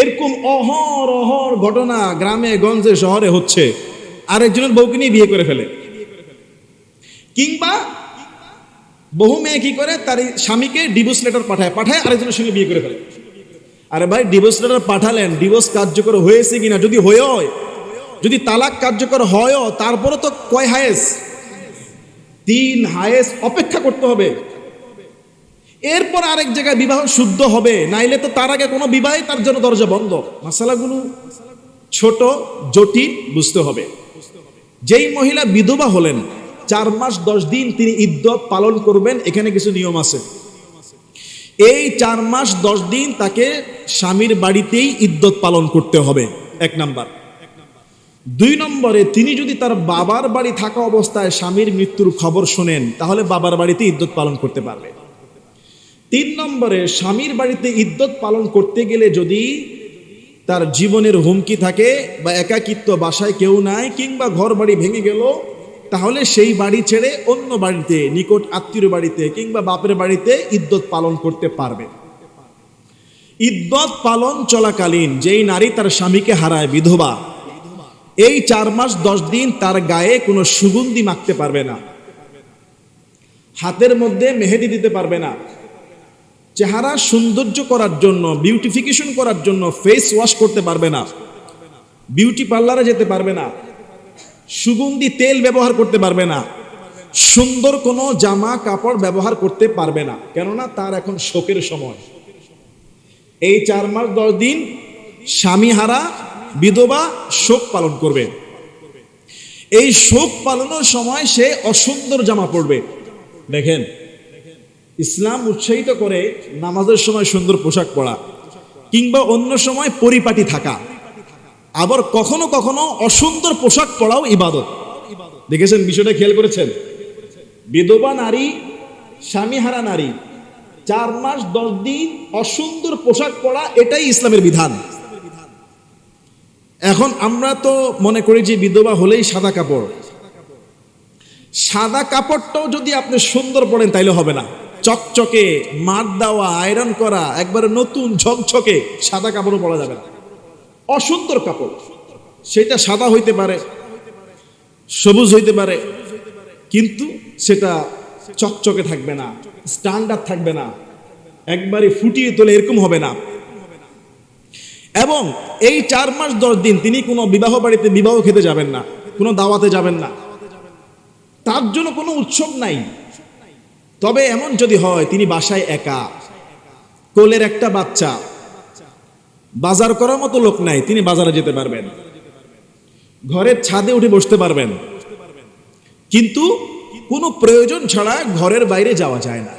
এরকম অহর অহর ঘটনা গ্রামে, গঞ্জে, শহরে হচ্ছে। আরেকজনের বউকে নিয়ে বিয়ে করে ফেলে। কিংবা বহু মেয়ে কি করে? তার স্বামীকে ডিভোর্স লেটার পাঠায় পাঠায় আরেকজনের সঙ্গে বিয়ে করে ফেলে। আরে ভাই ডিভোর্স লেটার পাঠালেন ডিভোর্স কার্যকর হয়েছে কিনা? যদি হয়ে হয়, যদি তালাক কার্যকর হয়ও তারপরে তো কয় হায়েস? তিন হায়েস অপেক্ষা করতে হবে। এরপর আরেক জায়গায় বিবাহ শুদ্ধ হবে, নাইলে তো তার আগে কোনো বিবাহে তার জন্য দরজা বন্ধ। মশালাগুলো ছোট, জটিল, বুঝতে হবে। যেই মহিলা বিধবা হলেন, চার মাস দশ দিন তিনি ইদ্যত পালন করবেন, এখানে কিছু নিয়ম আছে। এই চার মাস দশ দিন তাকে স্বামীর বাড়িতেই ইদ্যত পালন করতে হবে, এক নাম্বার। দুই নম্বরে, তিনি যদি তার বাবার বাড়ি থাকা অবস্থায় স্বামীর মৃত্যুর খবর শোনেন, তাহলে বাবার বাড়িতে ইদ্যত পালন করতে পারবে। তিন নম্বরে স্বামীর বাড়িতে ইদ্যত পালন করতে গেলে যদি তার জীবনের হুমকি থাকে বা একাকিত্ব বাসায় কেউ নাই কিংবা ঘর বাড়ি ভেঙে গেল, তাহলে সেই বাড়ি ছেড়ে অন্য বাড়িতে, নিকট আত্মীয় বাড়িতে কিংবা বাপের বাড়িতে ইদ্যত পালন করতে পারবে। ইদ্যত পালন চলাকালীন যেই নারী তার স্বামীকে হারায়, বিধবা, এই চার মাস দশ দিন তার গায়ে কোনো সুগন্ধি মাখতে পারবে না। হাতের মধ্যে মেহেদি দিতে পারবে না। চেহারা সৌন্দর্য করার জন্য বিউটিফিকেশন করার জন্য ফেস ওয়াশ করতে পারবে না। বিউটি পার্লারে যেতে পারবে না। সুগন্ধি তেল ব্যবহার করতে পারবে না। সুন্দর কোনো জামা কাপড় ব্যবহার করতে পারবে না। কেননা তার এখন শোকের সময়। এই চার মাস দশ দিন স্বামী হারা, বিধবা শোক পালন করবে। এই শোক পালনের সময় সে অসুন্দর জামা পরবে। দেখেন ইসলাম উৎসাহিত করে নামাজের সময় সুন্দর পোশাক পরা, কিংবা অন্য সময় পরিপাটি থাকা, আবার কখনো কখনো অসুন্দর পোশাক পরাও ইবাদত। দেখেছেন বিষয়টা খেয়াল করেছেন? বিধবা নারী, স্বামীহারা নারী, চার মাস দশ দিন অসুন্দর পোশাক পরা এটাই ইসলামের বিধান। এখন আমরা তো মনে করি যে বিধবা হলেই সাদা কাপড়। সাদা কাপড়টাও যদি আপনি সুন্দর পড়েন তাইলে হবে না। চকচকে, মাঠ দেওয়া আয়রন করা, একবারে নতুন ঝকঝকে সাদা কাপড়ও পরা যাবে না। অসুন্দর কাপড়। সেটা সাদা হইতে পারে, সবুজ হইতে পারে, কিন্তু সেটা চকচকে থাকবে না স্ট্যান্ডার্ড থাকবে না, একবারে ফুটিয়ে তোলে এরকম হবে না। এবং এই চার মাস দশ দিন তিনি কোনো বিবাহ বাড়িতে বিবাহ খেতে যাবেন না, কোনো দাওয়াতে যাবেন না। তার জন্য কোনো উৎসব নাই। তবে এমন যদি হয়, তিনি বাসায় একা। কোলের একটা বাচ্চা। বাজার করার মতো লোক নাই, তিনি বাজারে যেতে পারবেন। ঘরের ছাদে উঠে বসতে পারবেন। কিন্তু কোনো প্রয়োজন ছাড়া ঘরের বাইরে যাওয়া যায় না।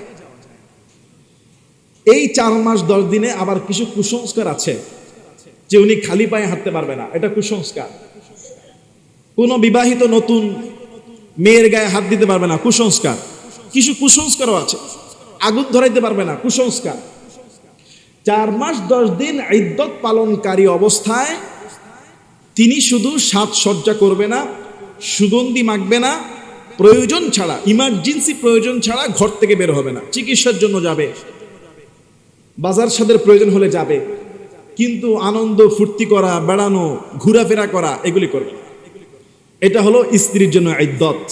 এই চার মাস, দশ দিনে আবার কিছু কুসংস্কার আছে যে উনি খালি পায়ে হাঁটতে পারবে না। এটা কুসংস্কার। কোনো বিবাহিত নতুন মেয়ের গায়ে হাত দিতে পারবে না। কুসংস্কার। কিছু কুসংস্কারও আছে। আগুন ধরাইতে পারবে না, কুসংস্কার। চার মাস দশ দিন ইদ্যত পালনকারী অবস্থায় তিনি শুধু সাজসজ্জা করবে না, সুগন্ধি মাখবে না, প্রয়োজন ছাড়া ইমার্জেন্সি প্রয়োজন ছাড়া ঘর থেকে বের হবে না, চিকিৎসার জন্য যাবে। বাজার সাদের প্রয়োজন হলে যাবে, কিন্তু আনন্দ, ফুর্তি করা, বেড়ানো, ঘোরাফেরা করা, এগুলি করবে এটা হলো স্ত্রীর জন্য ইদ্যত।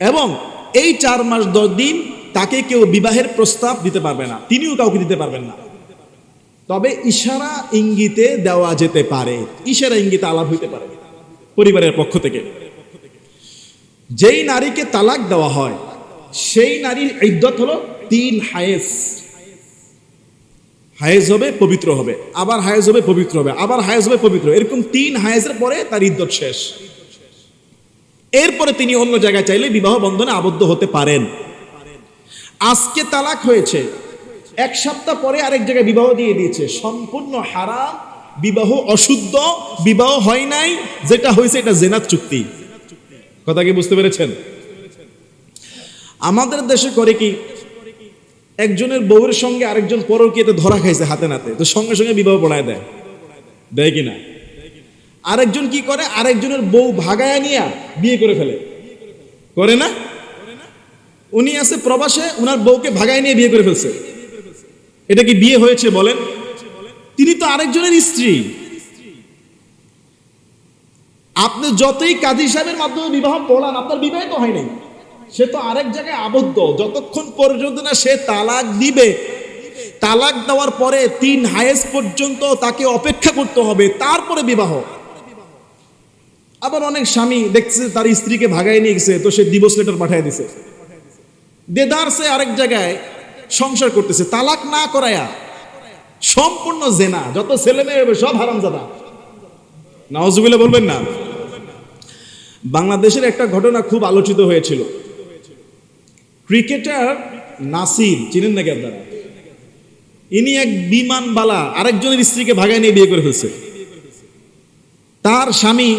এবং এই চার মাস দশ দিন তাকে কেউ বিবাহের প্রস্তাব দিতে পারবে না। তিনিও কাউকে দিতে পারবেন না। তবে ইশারা ইঙ্গিতে দেওয়া যেতে পারে। ইশারা ইঙ্গিতে আলাপ হইতে পারে পরিবারের পক্ষ থেকে। যেই নারীকে তালাক দেওয়া হয়, সেই নারীর ইদ্যত হলো তিন হায়েস। হায়েজ হবে, পবিত্র হবে। আবার হায়েজ হবে, পবিত্র হবে। আবার হায়েজ হবে, পবিত্র। এরকম তিন হায়েজের পরে তার ইদ্যত শেষ। এরপরে তিনি অন্য জায়গায় চাইলে বিবাহ বন্ধনে আবদ্ধ হতে পারেন। আজকে তালাক হয়েছে। এক সপ্তাহ পরে আরেক জায়গায় বিবাহ দিয়ে দিয়েছে। সম্পূর্ণ হারাম, বিবাহ অশুদ্ধ, বিবাহ হয় নাই, যেটা হয়েছে এটা জেনাত চুক্তি। কথা কি বুঝতে পেরেছেন? আমাদের দেশে করে কি, একজনের বউয়ের সঙ্গে আরেকজন পরকীয়াতে ধরা খাইছে হাতে নাতে, তো সঙ্গে সঙ্গে বিবাহ পড়ায় দেয়। দেয় কি না? আরেকজন কি করে? আরেকজনের বউ ভাগায়া নিয়া বিয়ে করে ফেলে। করে না? উনি আছে প্রবাসে, উনার বউকে ভাগায় নিয়ে বিয়ে করে ফেলছে। এটা কি বিয়ে হয়েছে বলেন? তিনি তো আরেকজনের স্ত্রী। আপনি যতই কাজী সাহেবের মাধ্যমে বিবাহ পড়ান আপনার বিবাহ তো হয় নাই। সে তো আরেক জায়গায় আবদ্ধ। যতক্ষণ পর্যন্ত না সে তালাক দিবে, তালাক দেওয়ার পরে তিন হায়েস পর্যন্ত তাকে অপেক্ষা করতে হবে। তারপরে বিবাহ। আবার অনেক স্বামী দেখছে তার স্ত্রীকে ভাগাই নিয়ে গেছে, তো সে ডিভোর্স লেটার পাঠিয়ে দিছে। দেদার সে আরেক জায়গায়, সংসার করতেছে, তালাক না করায়া সম্পূর্ণ জেনা, যত ছেলে মেয়ে হবে সব হারামজাদা। নওয়াজুবিল্লাহ বলবেন না। বাংলাদেশের একটা ঘটনা খুব আলোচিত হয়েছিল। ক্রিকেটার নাসির, চিনেন নাকি আপনারা? ইনি এক বিমানবালা আরেকজনের স্ত্রীকে ভাগায় নিয়ে বিয়ে করে ফেলছে। তার স্বামী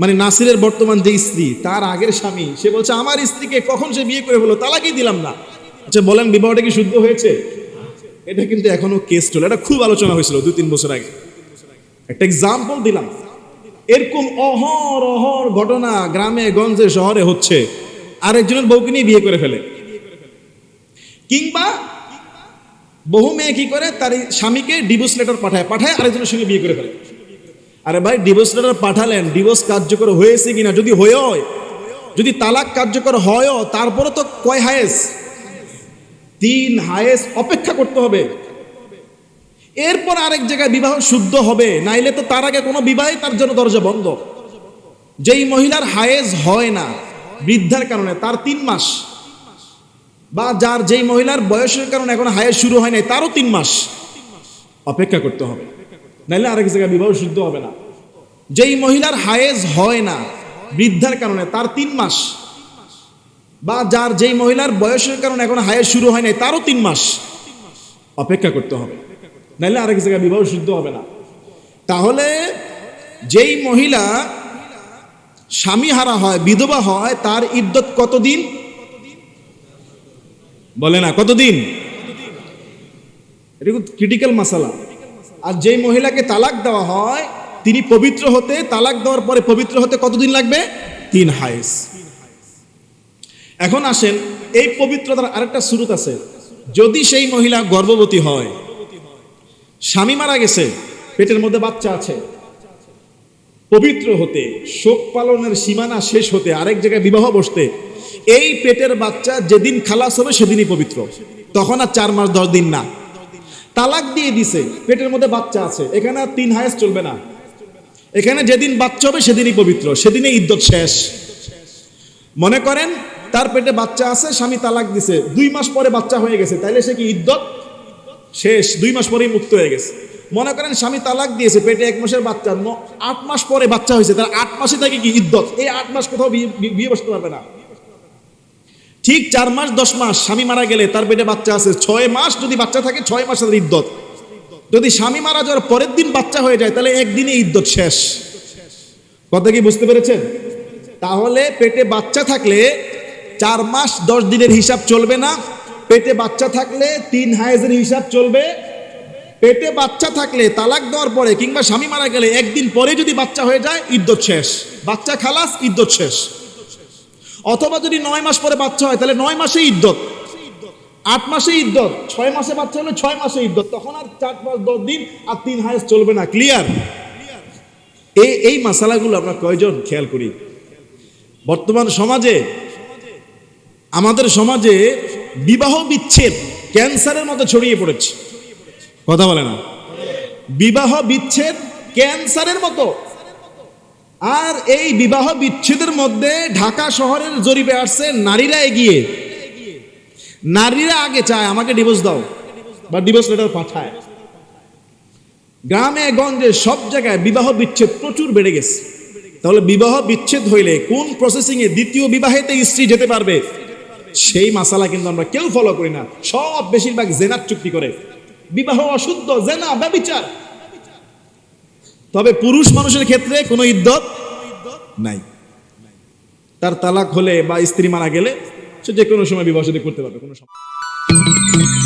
মানে নাসিরের বর্তমান যে স্ত্রী, তার আগের স্বামী, সে বলছে, আমার স্ত্রীকে কখন সে বিয়ে করে হলো তালাকেই দিলাম না। আচ্ছা বলেন, বিবাহটা কি শুদ্ধ হয়েছে? এটা কিন্তু এখনও কেস চলে। এটা খুব আলোচনা হয়েছিল দুই, তিন বছর আগে। একটা এক্সাম্পল দিলাম। এরকম অহর অহর ঘটনা গ্রামে, গঞ্জে, শহরে হচ্ছে। আরেকজনের বউকে নিয়ে বিয়ে করে ফেলে। কিংবা বহু মেয়ে কি করে? তার স্বামীকে ডিভোর্স লেটার পাঠায় পাঠায় আরেকজনের সঙ্গে বিয়ে করে ফেলে। আরে ভাই ডিভোর্স লেটার পাঠালেন ডিভোর্স কার্যকর হয়েছে কিনা? যদি হয়ে হয় যদি তালাক কার্যকর হয়ও তারপরে তো কয় হায়েস? তিন হায়েস অপেক্ষা করতে হবে। এরপর আরেক জায়গায় বিবাহ শুদ্ধ হবে, নাইলে তো তার আগে কোনো বিবাহে তার জন্য দরজা বন্ধ। যেই মহিলার হায়েজ হয় না, বৃদ্ধার কারণে, তার তিন মাস। বা যার যেই মহিলার বয়সের কারণে এখন হায়েজ শুরু হয় নাই, তারও তিন মাস। অপেক্ষা করতে হবে। নাইলে আরেক জায়গায় বিবাহ শুদ্ধ হবে না। যেই মহিলার হায়েজ হয় না বৃদ্ধার কারণে, তার তিন মাস। বা যার যেই মহিলার বয়সের কারণে এখন হায়েজ শুরু হয় নাই, তারও তিন মাস অপেক্ষা করতে হবে। নাহলে আরেক জায়গায় বিবাহ শুদ্ধ হবে না। তাহলে যেই মহিলা স্বামী হারা হয়, বিধবা হয়, তার ইদ্যত কতদিন? বলে না, কতদিন? এটা ক্রিটিক্যাল মাসালা আর যেই মহিলাকে তালাক দেওয়া হয়, তিনি পবিত্র হতে, তালাক দেওয়ার পরে পবিত্র হতে কতদিন লাগবে? তিন হাইস। এখন আসেন, এই পবিত্রতার আরেকটা সুরত আছে। যদি সেই মহিলা গর্ভবতী হয়, স্বামী মারা গেছে, পেটের মধ্যে বাচ্চা আছে, পবিত্র হতে, শোক পালনের সীমানা শেষ হতে, আরেক জায়গায় বিবাহ বসতে, এই পেটের বাচ্চা যেদিন খালাস হবে সেদিনই পবিত্র। তখন আর চার মাস দশ দিন না। তালাক দিয়ে দিছে, পেটের মধ্যে বাচ্চা আছে। এখানে আর তিন হায়েস চলবে না। এখানে যেদিন বাচ্চা হবে, সেদিনই পবিত্র, সেদিনই ইদ্যত শেষ। মনে করেন, তার পেটে বাচ্চা আছে, স্বামী তালাক দিছে। দুই মাস পরে বাচ্চা হয়ে গেছে, তাইলে সে কি ইদ্যত শেষ, দুই মাস পরেই মুক্ত হয়ে গেছে। মনে করেন, স্বামী তালাক দিয়েছে, পেটে এক মাসের বাচ্চা আট মাস পরে বাচ্চা হয়েছে, তার আট মাসে থাকে কি ইদ্যত এই আট মাস কোথাও বিয়ে- বসতে পারবে না। ঠিক চার মাস, দশ মাস স্বামী মারা গেলে তার পেটে বাচ্চা আছে। ছয় মাস যদি বাচ্চা থাকে, ছয় মাস তাদের ইদ্যত। যদি স্বামী মারা যাওয়ার পরের দিন বাচ্চা হয়ে যায়, তাহলে একদিনে ইদ্যত শেষ। কথা কি বুঝতে পেরেছেন? তাহলে পেটে বাচ্চা থাকলে চার মাস, দশ দিনের হিসাব চলবে না। পেটে বাচ্চা থাকলে তিন হায়েজের হিসাব চলবে। পেটে বাচ্চা থাকলে তালাক দেওয়ার পরে কিংবা স্বামী মারা গেলে একদিন পরে যদি বাচ্চা হয়ে যায়, ইদ্যত শেষ। বাচ্চা খালাস, ইদ্যত শেষ। অথবা যদি নয় মাস পরে বাচ্চা হয়, তাহলে নয় মাসে ইদ্যত। আট মাসে ইদ্যত, ছয় মাসে বাচ্চা হলে ছয় মাসে ইদ্যত। তখন আর চার পাঁচ, দশ দিন আর তিন হায়েস চলবে না ক্লিয়ার এই এই মশালাগুলো আমরা কয়জন খেয়াল করি? বর্তমান সমাজে, আমাদের সমাজে বিবাহ বিচ্ছেদ ক্যান্সারের মতো ছড়িয়ে পড়েছে। কথা বলে না? বিবাহ বিচ্ছেদ ক্যান্সারের মতো আর এই বিবাহ বিচ্ছেদের মধ্যে ঢাকা শহরের জরিপে আসছে, নারীরা এগিয়ে। নারীরা আগে চায়, আমাকে ডিভোর্স দাও। বা ডিভোর্স লেটার পাঠায়। গ্রামে, গঞ্জে, সব জায়গায় বিবাহ বিচ্ছেদ প্রচুর বেড়ে গেছে। তাহলে বিবাহ বিচ্ছেদ হইলে কোন প্রসেসিং এ দ্বিতীয় বিবাহেতে স্ত্রী যেতে পারবে? সেই মাসালা কিন্তু আমরা কেউ ফলো করি না। সব বেশিরভাগ জেনার চুক্তি করে। বিবাহ অশুদ্ধ, জেনা, ব্যবিচার। তবে পুরুষ মানুষের ক্ষেত্রে কোনো ইদ্যত নাই। তার তালাক হলে বা স্ত্রী মারা গেলে সে যে কোনো সময় বিবাহ করতে পারবে, কোনো সমস্যা